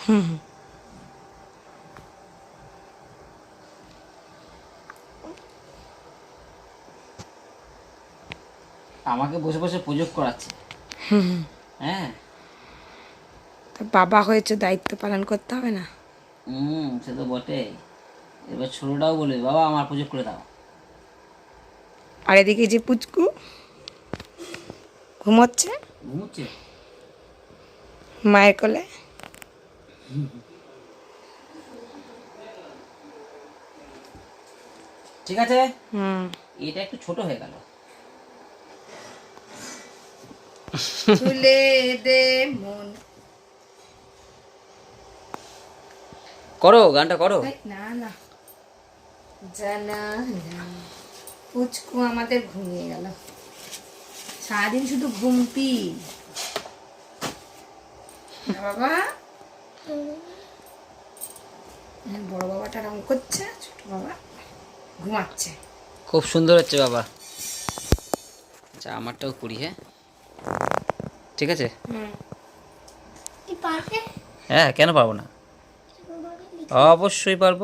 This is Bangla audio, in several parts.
হুম। আমাকে বসে বসে প্রযোগ করাচ্ছে। হ্যাঁ। বাবা হয়েছে দায়িত্ব পালন করতে হবে না? হুম সে তো বটে এবার ছোটটাও বলবে বাবা আমার প্রযোগ করে দাও। আর এদিকে যে পুচকু ঘুমোচ্ছে? ঘুমোচ্ছে? মায়ের কোলে? ঠিক আছে? হুম। এটা একটু ছোট হয়ে গেল। চুলে দে মন। করো গানটা করো। না না। জানা না। পুচকু আমাদের ঘুমিয়ে গেল। সারাদিন শুধু ঘুমতি না বাবা। বড় বাবাটা রং করছে ছোট বাবা ঘুমাচ্ছে। খুব সুন্দর হচ্ছে বাবা। আচ্ছা আমারটাও করি হ্যাঁ? ঠিক আছে? হুম। হ্যাঁ কেন পারব না? অবশ্যই পারব।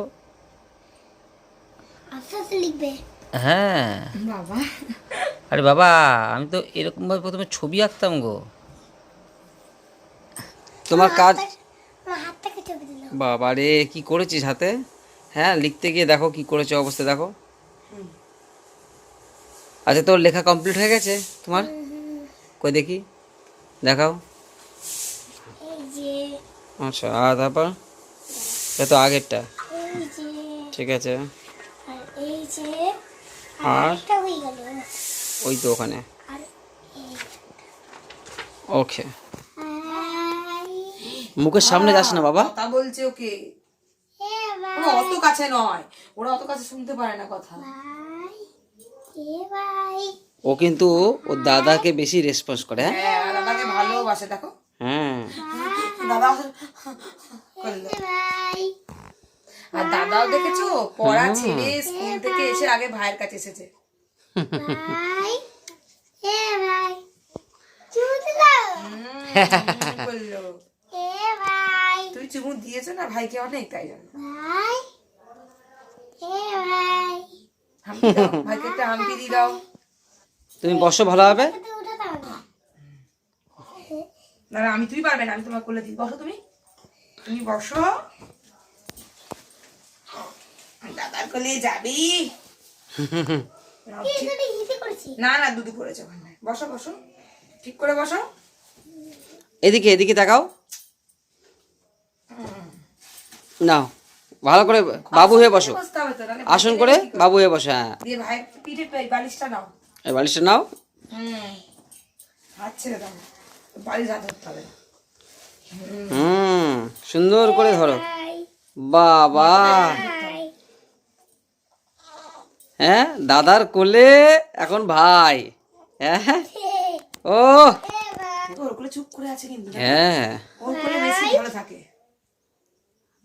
হ্যাঁ। বাবা। আরে বাবা আমি তো এরকমভাবে প্রথমে ছবি আঁকতাম গো। তোমার কাজ বাবা রে কি করেছিস হাতে? হ্যাঁ লিখতে গিয়ে দেখো কি করেছ অবস্থা দেখো। আচ্ছা তোর লেখা কমপ্লিট হয়ে গেছে তোমার? কই দেখি দেখাও। আচ্ছা আর তারপর? এটা তো আগেরটা। ঠিক আছে। আর? ওই তো ওখানে। ওকে। মুখের সামনে যাস না বাবা। কথা বলছে ওকে। ওরা অত কাছে নয়। ওরা অত কাছে শুনতে পারে না কথা। ও কিন্তু ওর দাদাকে বেশি রেসপন্স করে হ্যাঁ? হ্যাঁ আর দাদাকে ভালোবাসে দেখো। হ্যাঁ। দাদা করল। আর দাদাও দেখেছ? পড়া ছেড়ে স্কুল থেকে এসে আগে ভাইয়ের কাছে এসেছে। হুম, তুমি চুমু দিয়েছ না ভাইকে অনেক তাই জন্য। ভাইকে একটা হাম্পি দিয়ে দাও। তুমি বসো ভালোভাবে না না, আমি তুমি পারবে না আমি তোমার কোলে দিই। বসো তুমি। তুমি বসো। দাদার কোলে যাবি। না না করেছে ওখানে। বসো বসো। ঠিক করে বসো। এদিকে এদিকে তাকাও। নাও ভালো করে বাবু হয়ে বসো। নাহলে আসন করে বাবু হয়ে বসো হ্যাঁ। দিয়ে ভাই পিঠে পে- বালিশটা নাও। এই বালিশটা নাও। হুম। সুন্দর করে ধরো। বাবা। হ্যাঁ দাদার কোলে এখন ভাই। হ্যাঁ ও দেখো, ওর কোলে চুপ করে আছে কিন্তু হ্যাঁ ওর কোলে বেশি ভালো থাকে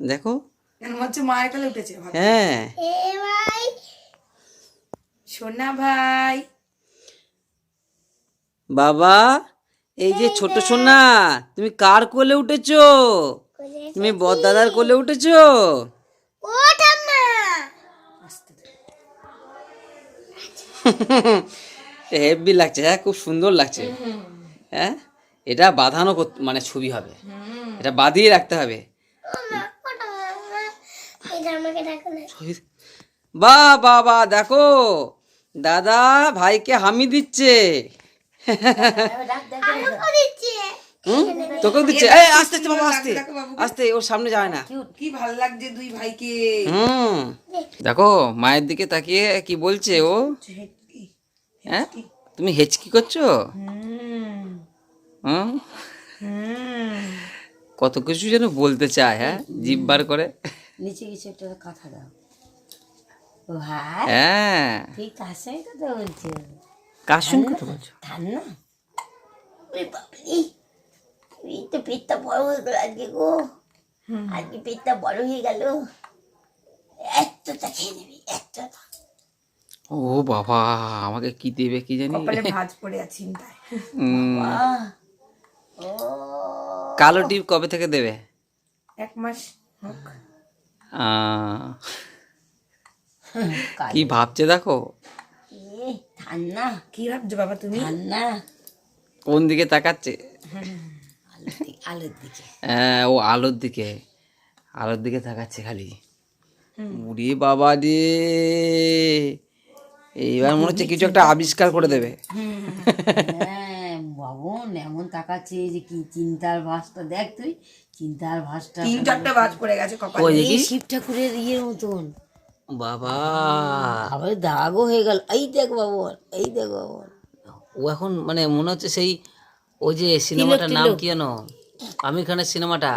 দেখো। হচ্ছে মায়ের কোলে উঠেছে? হ্যাঁ। সোনা ভাই। বাবা এই যে ছোট সোনা তুমি কার কোলে উঠেছো? তুমি বদাদার কোলে উঠেছো? হেভি লাগছে হ্যাঁ খুব সুন্দর লাগছে। হ্যাঁ এটা বাঁধানো মানে ছবি হবে। এটা বাঁধিয়ে রাখতে হবে। বা বা বা দেখো দাদা ভাইকে হামি দিচ্ছে। তোকেও দিচ্ছে। এই আস্তে আস্তে বাবা আস্তে। দেখো আস্তে ওর সামনে যায় না। কি ভালো লাগছে দুই ভাইকে। হুম। দেখো। মায়ের দিকে তাকিয়ে কি বলছে ও? হ্যাঁ? তুমি হেচকি করছ? হুম। কত কিছু যেন বলতে চায় হ্যাঁ? জিভ বার করে। নিচে কিছু একটা কথা দাও। ভাই হ্যাঁ। তুই কার সঙ্গে কথা বলছো। কার সঙ্গে কথা বলছো? ঠান্ডা ওরে এই তো পেটটা বড় হয়ে গেল আজকে গো। আজকে পেটটা বড় হয়ে গেল। এতটা খেয়ে নিবি এতটা ও বাবা আমাকে কি দেবে কি জানি? কপালে ভাঁজ পড়ে আছে চিন্তায়। উম, ও। কালো টিপ কবে থেকে দেবে? এক মাস হোক। কি ভাবছে দেখো? এ, ঠান্ডা। কি ভাবছ বাবা তুমি? ঠান্ডা। কোন দিকে তাকাচ্ছে? আলোর দিকে হ্যাঁ ও আলোর দিকে। আলোর দিকে তাকাচ্ছে খালি। উড়ি বাবা রে। এইবার মনে হচ্ছে কিছু একটা আবিষ্কার করে দেবে। হ্যাঁ। বাবন এমন তাকাচ্ছে যে কি চিন্তার ভাসটা দেখ তুই চিন্তার ভাসটা তিন চারটা ভাস পড়ে গেছে কপালে। এই শিব ঠাকুরের ইয়ের মতন। বাবা। আবার দাগও হয়ে গেল। এই দেখ বাবন এই দেখ বাবন ও এখন মানে মনে হচ্ছে সেই ওই যে সিনেমাটার নাম কি জানো আমির খানের সিনেমাটা।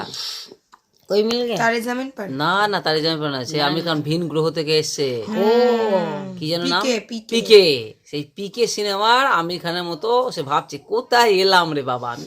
কই মিল গে তারে জামিন পার না না তার জানি না সে আমি কারণ ভিন গ্রহ থেকে এসেছে। ও কি যেন নাম। পিকে। সেই পিকে সিনেমার আমির খানের মতো সে ভাবছে কোথায় এলাম রে বাবা আমি?